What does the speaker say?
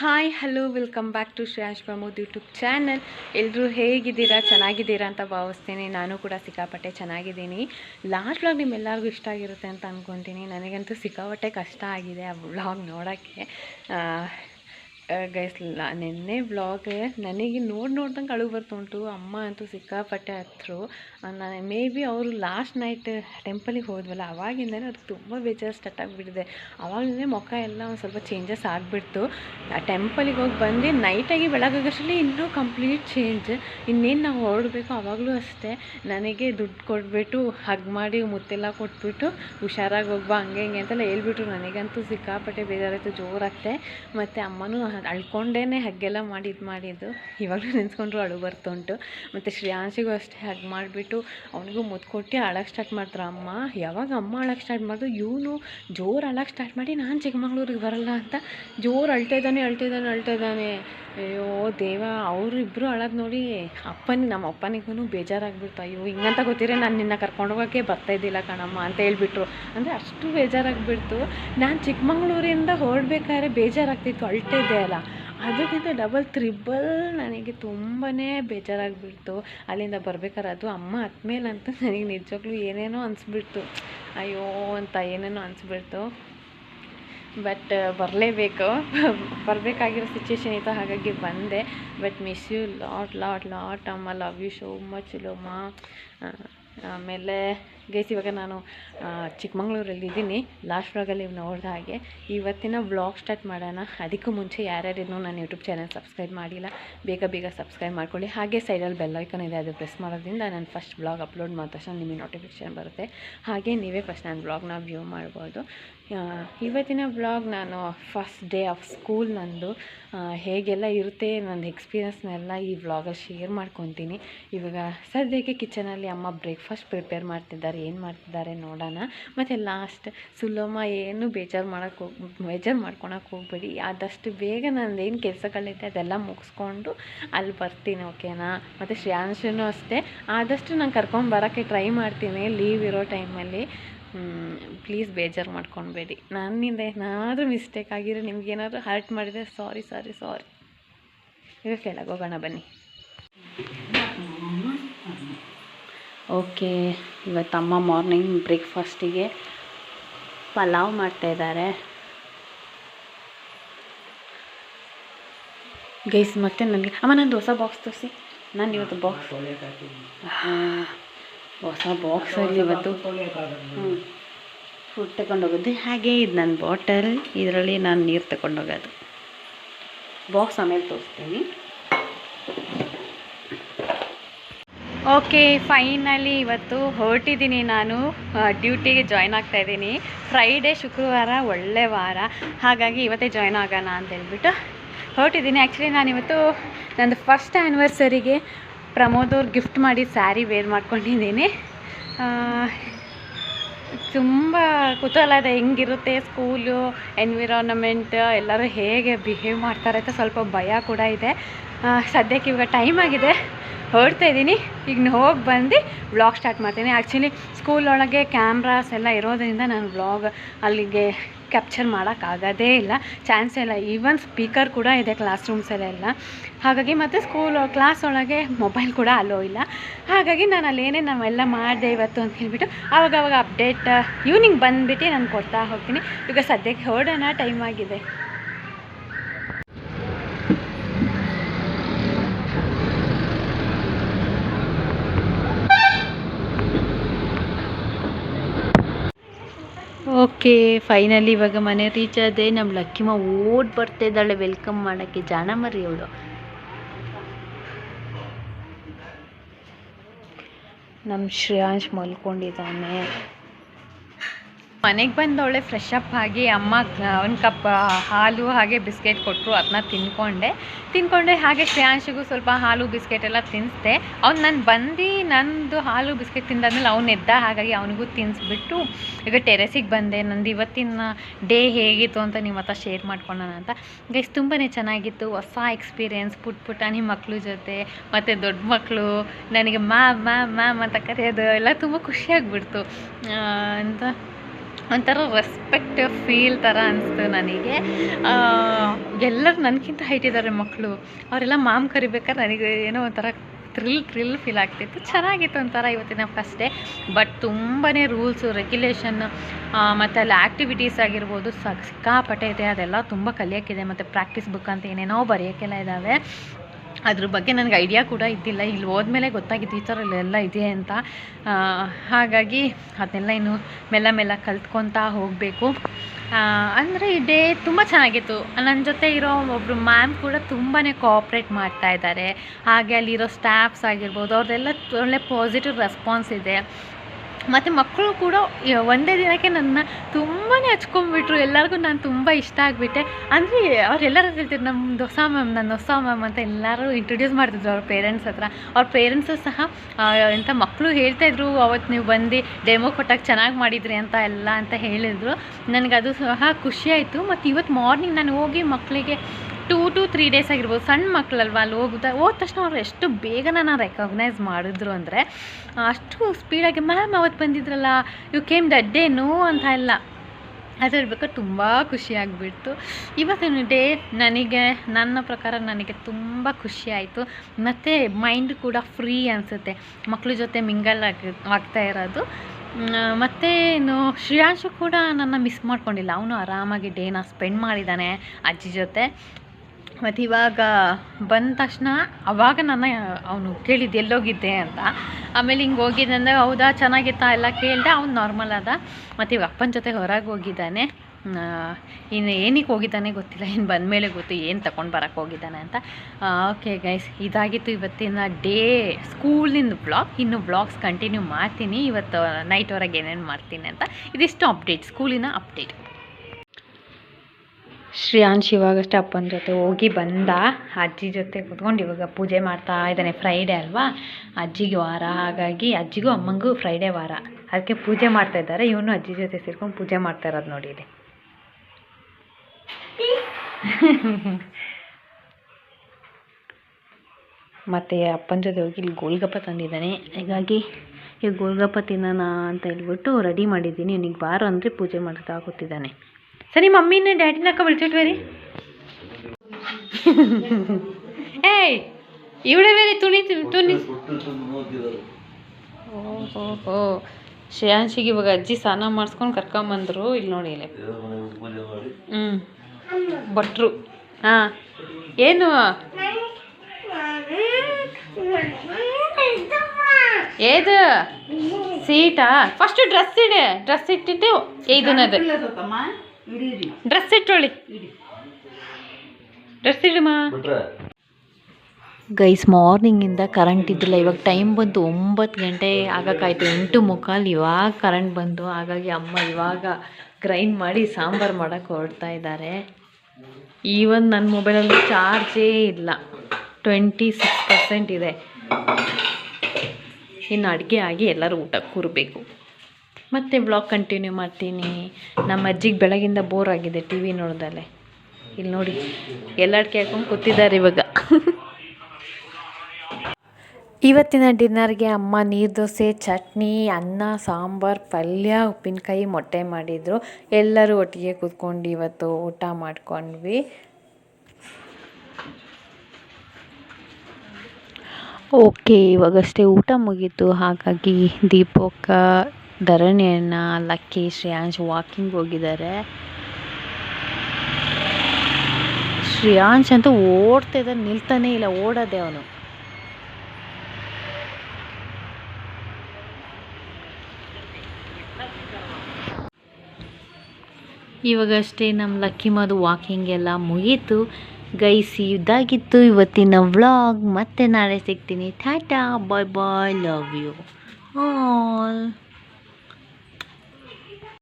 Hi hello welcome back to Shreyash Pramod YouTube channel ಎಲ್ಲರೂ ಹೇಗಿದ್ದೀರಾ? ಚೆನ್ನಾಗಿದ್ದೀರಾ ಅಂತ ಭಾವಿಸ್ತೀನಿ. ನಾನು ಕೂಡ ಸಿಕ್ಕಾಪಟ್ಟೆ ಚೆನ್ನಾಗಿದ್ದೀನಿ. ಲಾಸ್ಟ್ ವ್ಲಾಗ್ ನಿಮ್ಮೆಲ್ಲರಿಗೂ ಇಷ್ಟ ಆಗಿರುತ್ತೆ ಅಂತ ಅಂದ್ಕೊತೀನಿ ನನಗಂತೂ ಸಿಕ್ಕಾಪಟ್ಟೆ ಕಷ್ಟ ಆಗಿದೆ ಆ ವ್ಲಾಗ್ ನೋಡೋಕ್ಕೆ. ಗೈಸ್ ನಿನ್ನೆ ವ್ಲಾಗ್ ನನಗೆ ನೋಡಿ ನೋಡ್ದಂಗೆ ಅಳು ಬರ್ತುಂಟು ಅಮ್ಮ ಅಂತೂ ಸಿಕ್ಕಾಪಟ್ಟೆ ಹತ್ರ. ನಾನು ಮೇ ಬಿ ಅವರು ಲಾಸ್ಟ್ ನೈಟ್ ಟೆಂಪಲಿಗೆ ಹೋದ್ವಲ್ಲ, ಅವಾಗಿಂದನೇ ಅದು ತುಂಬ ಬೇಜಾರು ಸ್ಟಾರ್ಟ್ ಆಗಿಬಿಟ್ಟಿದೆ. ಅವಾಗಲೇ ಮುಖ ಎಲ್ಲ ಒಂದು ಸ್ವಲ್ಪ ಚೇಂಜಸ್ ಆಗಿಬಿಡ್ತು. ಆ ಟೆಂಪಲಿಗೆ ಹೋಗಿ ಬಂದು ನೈಟಾಗಿ ಬೆಳಗಾಗಷ್ಟರಲ್ಲಿ ಇನ್ನೂ ಕಂಪ್ಲೀಟ್ ಚೇಂಜ್ ಇನ್ನೇನು ನಾವು ಹೊರಡಬೇಕು ಅವಾಗಲೂ ಅಷ್ಟೇ. ನನಗೆ ದುಡ್ಡು ಕೊಟ್ಬಿಟ್ಟು ಹಗ್ ಮಾಡಿ, ಮುತ್ತೆಲ್ಲ ಕೊಟ್ಬಿಟ್ಟು, ಹುಷಾರಾಗಿ ಹೋಗ್ಬಾ ಹಂಗೆ ಹಿಂಗೆ ಅಂತೆಲ್ಲ ಹೇಳ್ಬಿಟ್ರು. ನನಗಂತೂ ಸಿಕ್ಕಾಪಟ್ಟೆ ಬೇಜಾರಾಯಿತು, ಜೋರಾಗ್ತೆ. ಮತ್ತು ಅಮ್ಮನೂ ಅಳ್ಕೊಂಡೇ ಹಗ್ಗೆಲ್ಲ ಮಾಡಿ ಇದು ಮಾಡಿದ್ದು ಇವಾಗಲೂ ನೆನೆಸ್ಕೊಂಡ್ರು ಅಳು ಬರ್ತುಂಟು ಮತ್ತು ಶ್ರೇಯಾಂಶಿಗೂ ಅಷ್ಟೇ ಹಗ್ ಮಾಡಿಬಿಟ್ಟು ಅವನಿಗೂ ಮುದ್ದು ಕೊಟ್ಟು ಅಳಕ್ಕೆ ಸ್ಟಾರ್ಟ್ ಮಾಡ್ತಾರೆ ಅಮ್ಮ, ಯಾವಾಗ ಅಮ್ಮ ಅಳಕ್ಕೆ ಸ್ಟಾರ್ಟ್ ಮಾಡಿದ್ರು ಇವನು ಜೋರು ಅಳಕ್ಕೆ ಸ್ಟಾರ್ಟ್ ಮಾಡಿ ನಾನು ಚಿಕ್ಕಮಂಗ್ಳೂರಿಗೆ ಬರಲ್ಲ ಅಂತ ಜೋರು ಅಳ್ತಾ ಇದ್ದಾನೆ ಅಳ್ತಾ ಇದ್ದಾನೆ ಅಳ್ತಾ ಇದ್ದಾನೆ. ಅಯ್ಯೋ, ದೇವ, ಅವರು ಇಬ್ಬರು ಅಳೋದು ನೋಡಿ ಅಪ್ಪನಿಗೆ ನಮ್ಮ ಅಪ್ಪನಿಗೂ ಬೇಜಾರಾಗ್ಬಿಡ್ತು. ಅಯ್ಯೋ, ಹಿಂಗಂತ ಗೊತ್ತಿದ್ರೆ ನಾನು ನಿನ್ನ ಕರ್ಕೊಂಡು ಹೋಗೋಕ್ಕೆ ಬರ್ತಾ ಇದ್ದಿಲ್ಲ ಕಣಮ್ಮ ಅಂತ ಹೇಳ್ಬಿಟ್ರು. ಅಂದರೆ ಅಷ್ಟು ಬೇಜಾರಾಗ್ಬಿಡ್ತು. ನಾನು ಚಿಕ್ಕಮಂಗ್ಳೂರಿಂದ ಹೊರಡ್ಬೇಕಾದ್ರೆ ಬೇಜಾರಾಗ್ತಿತ್ತು, ಅಳ್ತಾ ಇದ್ದೆ ಅಲ್ಲ. ಅದಕ್ಕಿಂತ ಡಬಲ್, ತ್ರಿಬಲ್ ನನಗೆ ತುಂಬಾ ಬೇಜಾರಾಗ್ಬಿಡ್ತು. ಅಲ್ಲಿಂದ ಬರ್ಬೇಕಾದ್ರೆ ಅದು ಅಮ್ಮ ಅಂತ ನನಗೆ ನಿಜವಾಗ್ಲೂ ಏನೇನೋ ಅನಿಸ್ಬಿಡ್ತು. ಅಯ್ಯೋ ಅಂತ ಏನೇನೋ ಅನಿಸ್ಬಿಡ್ತು. ಬಟ್ ಬರಲೇಬೇಕು. ಬರಬೇಕಾಗಿರೋ ಸಿಚುವೇಶನ್ ಇತ್ತು ಹಾಗಾಗಿ ಬಂದೆ. But miss you lot lot lot ಅಮ್ಮ ಲವ್ ಯು ಸೋ ಮಚ್ ಲೋಮ. ಆಮೇಲೆ ಗೈಸ್, ಇವಾಗ ನಾನು ಚಿಕ್ಕಮಂಗ್ಳೂರಲ್ಲಿ ಇದ್ದೀನಿ. ಲಾಸ್ಟ್ ವ್ಲಾಗಲ್ಲಿ ನೀವು ನೋಡಿದ ಹಾಗೆ. ಇವತ್ತಿನ ವ್ಲಾಗ್ ಸ್ಟಾರ್ಟ್ ಮಾಡೋಣ. ಅದಕ್ಕೂ ಮುಂಚೆ ಯಾರ್ಯಾರಿನ್ನೂ ನನ್ನ ಯೂಟ್ಯೂಬ್ ಚಾನಲ್ ಸಬ್ಸ್ಕ್ರೈಬ್ ಮಾಡಿಲ್ಲ, ಬೇಗ ಬೇಗ ಸಬ್ಸ್ಕ್ರೈಬ್ ಮಾಡ್ಕೊಳ್ಳಿ. ಹಾಗೆ ಸೈಡಲ್ಲಿ ಬೆಲ್ ಐಕನ್ ಇದೆ, ಅದು ಪ್ರೆಸ್ ಮಾಡೋದ್ರಿಂದ ನಾನು ಫಸ್ಟ್ ಬ್ಲಾಗ್ ಅಪ್ಲೋಡ್ ಮಾಡಿದ ತಕ್ಷಣ ನಿಮಗೆ ನೋಟಿಫಿಕೇಷನ್ ಬರುತ್ತೆ. ಹಾಗೆ ನೀವೇ ಫಸ್ಟ್ ನನ್ನ ಬ್ಲಾಗ್ನ ವ್ಯೂ ಮಾಡ್ಬೋದು. ಇವತ್ತಿನ ವ್ಲಾಗ್ ನಾನು ಫಸ್ಟ್ ಡೇ ಆಫ್ ಸ್ಕೂಲ್ ನಂದು. ಹೇಗೆಲ್ಲ ಇರುತ್ತೆ ನನ್ನ ಎಕ್ಸ್ಪೀರಿಯನ್ಸ್ನೆಲ್ಲ ಈ ವ್ಲಾಗಲ್ಲಿ ಶೇರ್ ಮಾಡ್ಕೊತೀನಿ. ಇವಾಗ ಸದ್ಯಕ್ಕೆ ಕಿಚನಲ್ಲಿ ಅಮ್ಮ ಬ್ರೇಕ್ಫಾಸ್ಟ್ ಪ್ರಿಪೇರ್ ಮಾಡ್ತಿದ್ದಾರೆ. ಏನು ಮಾಡ್ತಿದ್ದಾರೆ ನೋಡೋಣ. ಮತ್ತು ಲಾಸ್ಟ್ ಸುಲೋಮ ಏನು ಬೇಜಾರು ಮಾಡೋಕ್ಕೆ ಹೋಗಿ, ಬೇಜಾರು ಮಾಡ್ಕೊಳಕ್ಕೆ ಹೋಗ್ಬೇಡಿ. ಆದಷ್ಟು ಬೇಗ ನಂದು ಏನು ಕೆಲಸಗಳಿದೆ ಅದೆಲ್ಲ ಮುಗಿಸ್ಕೊಂಡು ಅಲ್ಲಿ ಬರ್ತೀನಿ ಓಕೆನಾ ಮತ್ತು ಶ್ರೇಯಾಂಶನೂ ಅಷ್ಟೇ. ಆದಷ್ಟು ನಾನು ಕರ್ಕೊಂಡು ಬರೋಕ್ಕೆ ಟ್ರೈ ಮಾಡ್ತೀನಿ ಲೀವ್ ಇರೋ ಟೈಮಲ್ಲಿ ಪ್ಲೀಸ್ ಬೇಜಾರು ಮಾಡ್ಕೊಳ್ಬೇಡಿ. ನನ್ನಿಂದ ಏನಾದರೂ ಮಿಸ್ಟೇಕ್ ಆಗಿರೋ ನಿಮ್ಗೇನಾದರೂ ಹರ್ಟ್ ಮಾಡಿದರೆ ಸಾರಿ ಸಾರಿ ಸಾರಿ ಈಗ ಕೆಳಗೆ ಹೋಗೋಣ ಬನ್ನಿ. ಓಕೆ ಇವತ್ತು ಅಮ್ಮ ಮಾರ್ನಿಂಗ್ ಬ್ರೇಕ್ಫಾಸ್ಟಿಗೆ ಪಲಾವ್ ಮಾಡ್ತಾಯಿದ್ದಾರೆ ಗೈಸ್ ಮತ್ತೆ ನನಗೆ ಅಮ್ಮ ನಾನು ಹೊಸ ಬಾಕ್ಸ್ ತೋರಿಸಿ. ನಾನು ಇವತ್ತು ಬಾಕ್ಸ್ ಹೊಸ ಬಾಕ್ಸಲ್ಲಿ ಇವತ್ತು ಹ್ಞೂ ಫುಡ್ ತಗೊಂಡೋಗೋದು ಹಾಗೆ ಇದು ನನ್ನ ಬಾಟಲ್ ಇದರಲ್ಲಿ ನಾನು ನೀರು ತಗೊಂಡೋಗೋದು ಬಾಕ್ಸ್ ಆಮೇಲೆ ತೋರಿಸ್ತೀನಿ. ಓಕೆ ಫೈನಲಿ ಇವತ್ತು ಹೊರಟಿದ್ದೀನಿ ನಾನು ಡ್ಯೂಟಿಗೆ ಜಾಯ್ನ್ ಆಗ್ತಾ ಇದ್ದೀನಿ. ಫ್ರೈಡೇ ಶುಕ್ರವಾರ, ಒಳ್ಳೆ ವಾರ. ಹಾಗಾಗಿ ಇವತ್ತೇ ಜಾಯ್ನ್ ಆಗೋಣ ಅಂತ ಹೇಳ್ಬಿಟ್ಟು ಹೊರಟಿದ್ದೀನಿ. ಆ್ಯಕ್ಚುಲಿ ನಾನು ಇವತ್ತು ನಂದು ಫಸ್ಟ್ ಆ್ಯನಿವರ್ಸರಿಗೆ ಪ್ರಮೋದ್ ಅವ್ರು ಗಿಫ್ಟ್ ಮಾಡಿ ಸ್ಯಾರಿ ವೇರ್ ಮಾಡ್ಕೊಂಡಿದ್ದೀನಿ. ತುಂಬ ಕುತೂಹಲ ಇದೆ. ಹೆಂಗಿರುತ್ತೆ ಸ್ಕೂಲು ಎನ್ವಿರಾನ್ಮೆಂಟ್ ಎಲ್ಲರೂ ಹೇಗೆ ಬಿಹೇವ್ ಮಾಡ್ತಾರೆ ಅಂತ ಸ್ವಲ್ಪ ಭಯ ಕೂಡ ಇದೆ. ಸದ್ಯಕ್ಕೆ ಇವಾಗ ಟೈಮ್ ಆಗಿದೆ. ಹೊರಡ್ತಾ ಇದ್ದೀನಿ. ಈಗ ಹೋಗಿ ಬಂದು ವ್ಲಾಗ್ ಸ್ಟಾರ್ಟ್ ಮಾಡ್ತೀನಿ. ಆ್ಯಕ್ಚುಲಿ ಸ್ಕೂಲ್ ಒಳಗೆ ಕ್ಯಾಮ್ರಾಸ್ ಎಲ್ಲ ಇರೋದರಿಂದ ನಾನು ವ್ಲಾಗ್ ಅಲ್ಲಿಗೆ ಕ್ಯಾಪ್ಚರ್ ಮಾಡೋಕ್ಕಾಗೋದೇ ಇಲ್ಲ. ಚಾನ್ಸ್ ಇಲ್ಲ. ಈವನ್ ಸ್ಪೀಕರ್ ಕೂಡ ಇದೆ ಕ್ಲಾಸ್ ರೂಮ್ಸಲ್ಲೆಲ್ಲ ಹಾಗಾಗಿ ಮತ್ತು ಸ್ಕೂಲ್ ಕ್ಲಾಸ್ ಒಳಗೆ ಮೊಬೈಲ್ ಕೂಡ ಅಲೋ ಇಲ್ಲ. ಹಾಗಾಗಿ ನಾನು ಅಲ್ಲಿ ಏನೇ ನಾವೆಲ್ಲ ಮಾಡಿದೆ ಇವತ್ತು ಅಂತ ಹೇಳ್ಬಿಟ್ಟು ಆವಾಗ ಅವಾಗ ಅಪ್ಡೇಟ್ ಈವ್ನಿಂಗ್ ಬಂದುಬಿಟ್ಟು ನಾನು ಕೊಡ್ತಾ ಹೋಗ್ತೀನಿ. ಈಗ ಸದ್ಯಕ್ಕೆ ಹೊರಡೋಣ ಟೈಮ್ ಆಗಿದೆ. ಓಕೆ ಫೈನಲಿ ಇವಾಗ ಮನೆ ರೀಚ್ ಆದೆ ನಮ್ಮ ಲಕ್ಕಿಮ ಓಡ್ ಬರ್ತಾ ಇದ್ದಾಳೆ ವೆಲ್ಕಮ್ ಮಾಡೋಕ್ಕೆ. ಜಾಣ ಮರಿ ಅವಳು. ನಮ್ಮ ಶ್ರೇಯಾಂಶ್ ಮಲ್ಕೊಂಡಿದ್ದಾನೆ. ಮನೆಗೆ ಬಂದವಳೆ ಫ್ರೆಶ್ ಅಪ್ ಆಗಿ ಅಮ್ಮ ಒಂದು ಕಪ್ ಹಾಲು ಹಾಗೆ ಬಿಸ್ಕೆಟ್ ಕೊಟ್ಟರು ಅದನ್ನ ತಿನ್ಕೊಂಡೆ. ತಿನ್ಕೊಂಡೆ ಹಾಗೆ ಶ್ರೇಯಾಂಶಿಗೂ ಸ್ವಲ್ಪ ಹಾಲು, ಬಿಸ್ಕೆಟ್ ಎಲ್ಲ ತಿನ್ನಿಸ್ದೆ ಅವ್ನು ನಾನು ಬಂದು, ನಂದು ಹಾಲು, ಬಿಸ್ಕೆಟ್ ತಿಂದಾದ್ಮೇಲೆ ಅವ್ನು ಎದ್ದ ಹಾಗಾಗಿ ಅವನಿಗೂ ತಿನ್ನಿಸ್ಬಿಟ್ಟು ಈಗ ಟೆರೆಸಿಗೆ ಬಂದೆ. ನಂದು ಇವತ್ತಿನ ಡೇ ಹೇಗಿತ್ತು ಅಂತ ನಿಮ್ಮ ಹತ್ರ ಶೇರ್ ಮಾಡ್ಕೊಳ್ಳೋಣ ಅಂತ. ಗೈಸ್ ತುಂಬಾ ಚೆನ್ನಾಗಿತ್ತು. ಹೊಸ ಎಕ್ಸ್ಪೀರಿಯೆನ್ಸ್ ಪುಟ್ ನಿಮ್ಮ ಮಕ್ಕಳು ಜೊತೆ, ಮತ್ತು ದೊಡ್ಡ ಮಕ್ಕಳು ನನಗೆ ಮ್ಯಾಮ್ ಮ್ಯಾಮ್ ಮ್ಯಾಮ್ ಅಂತ ಕರೆಯೋದು, ಎಲ್ಲ ತುಂಬ ಖುಷಿಯಾಗಿಬಿಡ್ತು ಅಂತ. ಒಂಥರ ರೆಸ್ಪೆಕ್ಟ್ ಫೀಲ್ ಥರ ಅನಿಸ್ತು ನನಗೆ. ಎಲ್ಲರೂ ನನಗಿಂತ ಹೈಟ್ ಇದ್ದಾರೆ ಮಕ್ಕಳು ಅವರೆಲ್ಲ ಮಾಮ್ ಕರಿಬೇಕಾದ್ರೆ ನನಗೆ ಏನೋ ಒಂಥರ ಥ್ರಿಲ್ ಥ್ರಿಲ್ ಫೀಲ್ ಆಗ್ತಿತ್ತು. ಚೆನ್ನಾಗಿತ್ತು ಒಂಥರ ಇವತ್ತಿನ ಫಸ್ಟ್ ಡೇ ಬಟ್ ತುಂಬಾ ರೂಲ್ಸು ರೆಗ್ಯುಲೇಷನ್ ಮತ್ತು ಅಲ್ಲಿ ಆ್ಯಕ್ಟಿವಿಟೀಸ್ ಆಗಿರ್ಬೋದು, ಸಕ್, ಸಿಕ್ಕಾಪಟ್ಟೆ ಇದೆ. ಅದೆಲ್ಲ ತುಂಬ ಕಲಿಯೋಕ್ಕಿದೆ. ಮತ್ತು ಪ್ರಾಕ್ಟೀಸ್ ಬುಕ್ ಅಂತ ಏನೇನೋ ಬರೆಯೋಕ್ಕೆಲ್ಲ ಇದ್ದಾವೆ ಅದ್ರ ಬಗ್ಗೆ ನನಗೆ ಐಡಿಯಾ ಕೂಡ ಇದ್ದಿಲ್ಲ. ಇಲ್ಲಿ ಹೋದ್ಮೇಲೆ ಗೊತ್ತಾಗಿತ್ತು ಈ ಥರ ಎಲ್ಲ ಇದೆ ಅಂತ. ಹಾಗಾಗಿ ಅದನ್ನೆಲ್ಲ ಇನ್ನು ಮೆಲ್ಲ ಮೆಲ್ಲ ಕಲ್ತ್ಕೊತಾ ಹೋಗಬೇಕು. ಅಂದರೆ ಈ ಡೇ ತುಂಬ ಚೆನ್ನಾಗಿತ್ತು. ನನ್ನ ಜೊತೆ ಇರೋ ಒಬ್ಬರು ಮ್ಯಾಮ್ ಕೂಡ ತುಂಬಾ ಕೋಆಪ್ರೇಟ್ ಮಾಡ್ತಾ ಇದ್ದಾರೆ. ಹಾಗೆ ಅಲ್ಲಿರೋ ಸ್ಟಾಫ್ಸ್ ಆಗಿರ್ಬೋದು, ಅವ್ರದ್ದೆಲ್ಲ ಒಳ್ಳೆ ಪಾಸಿಟಿವ್ ರೆಸ್ಪಾನ್ಸ್ ಇದೆ. ಮತ್ತು ಮಕ್ಕಳು ಕೂಡ ಒಂದೇ ದಿನಕ್ಕೆ ನನ್ನ ತುಂಬಾ ಹಚ್ಕೊಂಡ್ಬಿಟ್ರು. ಎಲ್ಲರಿಗೂ ನಾನು ತುಂಬ ಇಷ್ಟ ಆಗಿಬಿಟ್ಟೆ. ಅಂದರೆ, ಅವರೆಲ್ಲರೂ ಹೇಳ್ತಿದ್ರು ನಮ್ಮ ಹೊಸ ಮ್ಯಾಮ್ ನನ್ನ ಹೊಸ ಮ್ಯಾಮ್ ಅಂತ ಎಲ್ಲರೂ ಇಂಟ್ರೊಡ್ಯೂಸ್ ಮಾಡ್ತಿದ್ರು ಅವ್ರ ಪೇರೆಂಟ್ಸ್ ಹತ್ರ. ಅವ್ರ ಪೇರೆಂಟ್ಸು ಸಹ ಎಂಥ ಮಕ್ಕಳು ಹೇಳ್ತಾಯಿದ್ರು ಅವತ್ತು ನೀವು ಬಂದು ಡೆಮೋ ಕೊಟ್ಟಾಗ ಚೆನ್ನಾಗಿ ಮಾಡಿದ್ರಿ ಅಂತ ಎಲ್ಲ ಅಂತ ಹೇಳಿದರು. ನನಗದು ಸಹ ಖುಷಿಯಾಯಿತು ಮತ್ತು ಇವತ್ತು ಮಾರ್ನಿಂಗ್ ನಾನು ಹೋಗಿ ಮಕ್ಕಳಿಗೆ ಟೂ ಟು ತ್ರೀ ಡೇಸ್ ಆಗಿರ್ಬೋದು ಸಣ್ಣ ಮಕ್ಕಳಲ್ವ ಅಲ್ಲಿ ಹೋಗುತ್ತಾ ಹೋದ ತಕ್ಷಣ ಅವ್ರು ಎಷ್ಟು ಬೇಗ ನಾನು ರೆಕಗ್ನೈಸ್ ಮಾಡಿದ್ರು ಅಂದರೆ, ಅಷ್ಟು ಸ್ಪೀಡಾಗಿ ಮ್ಯಾಮ್ ಅವತ್ತು ಬಂದಿದ್ರಲ್ಲ you came that day no ಅಂತ ಎಲ್ಲ. ಅದು ಹೇಳ್ಬೇಕಾದ್ರೆ ತುಂಬ ಖುಷಿಯಾಗಿಬಿಡ್ತು ಇವತ್ತಿನ ಡೇ ನನಗೆ, ನನ್ನ ಪ್ರಕಾರ ನನಗೆ ತುಂಬ ಖುಷಿಯಾಯಿತು ಮತ್ತು ಮೈಂಡ್ ಕೂಡ ಫ್ರೀ ಅನಿಸುತ್ತೆ. ಮಕ್ಕಳ ಜೊತೆ ಮಿಂಗಲ್ ಆಗಿ, ಆಗ್ತಾ ಇರೋದು. ಮತ್ತು ಇನ್ನು ಶ್ರೇಯಾಂಶು ಕೂಡ ನನ್ನ ಮಿಸ್ ಮಾಡ್ಕೊಂಡಿಲ್ಲ. ಅವನು ಆರಾಮಾಗಿ ಡೇನ ಸ್ಪೆಂಡ್ ಮಾಡಿದ್ದಾನೆ ಅಜ್ಜಿ ಜೊತೆ. ಮತ್ತು ಇವಾಗ ಬಂದ ತಕ್ಷಣ ಅವಾಗ ನನ್ನ ಅವನು ಕೇಳಿದ್ದು ಎಲ್ಲೋಗಿದ್ದೆ ಅಂತ. ಆಮೇಲೆ ಹಿಂಗೆ ಹೋಗಿದ್ದಂದ್ರೆ ಹೌದಾ, ಚೆನ್ನಾಗಿತ್ತಾ ಎಲ್ಲ ಕೇಳಿದೆ ಅವ್ನು ನಾರ್ಮಲ್ ಅದ ಮತ್ತು ಇವಾಗ ಅಪ್ಪನ ಜೊತೆ ಹೊರಗೆ ಹೋಗಿದ್ದಾನೆ. ಇನ್ನು ಏನಕ್ಕೆ ಹೋಗಿದ್ದಾನೆ ಗೊತ್ತಿಲ್ಲ ಇನ್ನು ಬಂದಮೇಲೆ ಗೊತ್ತು ಏನು ತಗೊಂಡು ಬರೋಕ್ಕೆ ಹೋಗಿದ್ದಾನೆ ಅಂತ. ಓಕೆ ಗೈಸ್ ಇದಾಗಿತ್ತು ಇವತ್ತಿನ ಡೇ. ಸ್ಕೂಲಿಂದ ಬ್ಲಾಗ್ ಇನ್ನು ಬ್ಲಾಗ್ಸ್ ಕಂಟಿನ್ಯೂ ಮಾಡ್ತೀನಿ. ಇವತ್ತು ನೈಟ್ವರೆಗೆ ಏನೇನು ಮಾಡ್ತೀನಿ ಅಂತ. ಇದಿಷ್ಟು ಅಪ್ಡೇಟ್ ಸ್ಕೂಲಿನ ಅಪ್ಡೇಟ್ ಶ್ರೇಯಾಂಶ್ ಇವಾಗಷ್ಟೇ ಅಪ್ಪನ ಜೊತೆ ಹೋಗಿ ಬಂದ. ಅಜ್ಜಿ ಜೊತೆ ಕುತ್ಕೊಂಡು ಇವಾಗ ಪೂಜೆ ಮಾಡ್ತಾ ಇದ್ದಾನೆ ಫ್ರೈಡೇ ಅಲ್ವಾ? ಅಜ್ಜಿಗೆ ವಾರ. ಹಾಗಾಗಿ ಅಜ್ಜಿಗೂ ಅಮ್ಮಂಗೂ ಫ್ರೈಡೇ ವಾರ. ಅದಕ್ಕೆ ಪೂಜೆ ಮಾಡ್ತಾ ಇದ್ದಾರೆ. ಇವನು ಅಜ್ಜಿ ಜೊತೆ ಸೇರ್ಕೊಂಡು ಪೂಜೆ ಮಾಡ್ತಾ ಇರೋದು ನೋಡಿ ಇಲ್ಲಿ ಮತ್ತು ಅಪ್ಪನ ಜೊತೆ ಹೋಗಿ ಇಲ್ಲಿ ಗೋಲ್ಗಪ್ಪ ತಂದಿದ್ದಾನೆ. ಹೀಗಾಗಿ ಈ ಗೋಲ್ಗಪ್ಪ ತಿನ್ನೋಣ ಅಂತ ಹೇಳ್ಬಿಟ್ಟು ರೆಡಿ ಮಾಡಿದ್ದೀನಿ. ಇವನಿಗೆ ವಾರ ಅಂದರೆ ಪೂಜೆ ಮಾಡ್ತಾ ಕೂತಿದ್ದಾನೆ. ಸರಿ ಮಮ್ಮಿನ ಡ್ಯಾಡಿನ అక్క విడిచిట్టు ಏಯ್ ఏయ్ ಬೇರೆ వేరే ತುಣಿ. తుని ಓಹೋ ಶ್ರೇಯಾಂಶಿಗೆ ಇವಾಗ ಅಜ್ಜಿ ಸ್ನಾನ ಮಾಡಿಸ್ಕೊಂಡು ಕರ್ಕೊಂಬಂದ್ರು. ಇಲ್ಲಿ ನೋಡಿ ಇಲ್ಲಿ. ಹ್ಞೂ ಭಟ್ರು. ಹಾಂ. ಏನು? ಏದು? ಸೀಟಾ? ಫಸ್ಟ್ ಡ್ರೆಸ್ ಇಡೆ. ಡ್ರೆಸ್ ಇಟ್ಟಿಟ್ಟು ಇದನ್ನದು ಡ್ರೆಸ್ ಇಟ್ಟೊಳ್ಳಿ ಡ್ರೆಸ್ ಇಡಮ್ಮ ಗೈಸ್ ಮಾರ್ನಿಂಗಿಂದ ಕರೆಂಟ್ ಇದ್ದಿಲ್ಲ ಇವಾಗ ಟೈಮ್ ಬಂತು ಒಂಬತ್ತು ಗಂಟೆ ಆಗಕ್ಕಾಯ್ತು ಎಂಟು ಮುಕ್ಕಾಲು ಇವಾಗ ಕರೆಂಟ್ ಬಂತು ಹಾಗಾಗಿ ಅಮ್ಮ ಇವಾಗ ಗ್ರೈಂಡ್ ಮಾಡಿ ಸಾಂಬಾರು ಮಾಡೋಕ್ಕೆ ಹೊರಡ್ತಾ ಇದ್ದಾರೆ ಈವನ್ ನನ್ನ ಮೊಬೈಲಲ್ಲಿ ಚಾರ್ಜೇ ಇಲ್ಲ. ಟ್ವೆಂಟಿ ಸಿಕ್ಸ್ ಪರ್ಸೆಂಟ್ ಇದೆ. ಇನ್ನು ಅಡುಗೆ ಆಗಿ ಎಲ್ಲರೂ ಊಟ ಕೂರಬೇಕು. ಮತ್ತೆ ಬ್ಲಾಗ್ ಕಂಟಿನ್ಯೂ ಮಾಡ್ತೀನಿ. ನಮ್ಮ ಅಜ್ಜಿಗೆ ಬೆಳಗಿಂದ ಬೋರ್ ಆಗಿದೆ ಟಿ ವಿ ನೋಡ್ದಲೆ. ಇಲ್ಲಿ ನೋಡಿ ಎಲ್ಲಾಡ್ಕೆ ಹಾಕೊಂಡು ಕೂತಿದ್ದಾರೆ ಇವಾಗ. ಇವತ್ತಿನ ಡಿನ್ನರ್ಗೆ ಅಮ್ಮ ನೀರು ದೋಸೆ ಚಟ್ನಿ ಅನ್ನ ಸಾಂಬಾರು ಪಲ್ಯ ಉಪ್ಪಿನಕಾಯಿ ಮೊಟ್ಟೆ ಮಾಡಿದರು. ಎಲ್ಲರೂ ಒಟ್ಟಿಗೆ ಕೂತ್ಕೊಂಡು ಇವತ್ತು ಊಟ ಮಾಡ್ಕೊಂಡ್ವಿ. ಓಕೆ ಇವಾಗಷ್ಟೇ ಊಟ ಮುಗೀತು. ಹಾಗಾಗಿ ದೀಪಕ್ಕ ಧರಣಿಯಣ್ಣ ಲಕ್ಕಿ ಶ್ರೇಯಾಂಶ್ ವಾಕಿಂಗ್ ಹೋಗಿದ್ದಾರೆ. ಶ್ರೇಯಾಂಶ್ ಅಂತೂ ಓಡ್ತಾ ಇದ್ದಾನೆ, ನಿಲ್ತಾನೆ ಇಲ್ಲ, ಓಡೋದೆ ಅವನು. ಇವಾಗಷ್ಟೇ ನಮ್ಮ ಲಕ್ಕಿ ಮದು ವಾಕಿಂಗ್ ಎಲ್ಲ ಮುಗೀತು. ಗೈಸಿ ಇದಾಗಿತ್ತು. ಇವತ್ತಿನ ವ್ಲಾಗ್ ಮತ್ತೆ ನಾಳೆ ಸಿಗ್ತೀನಿ. Tata bye bye love you all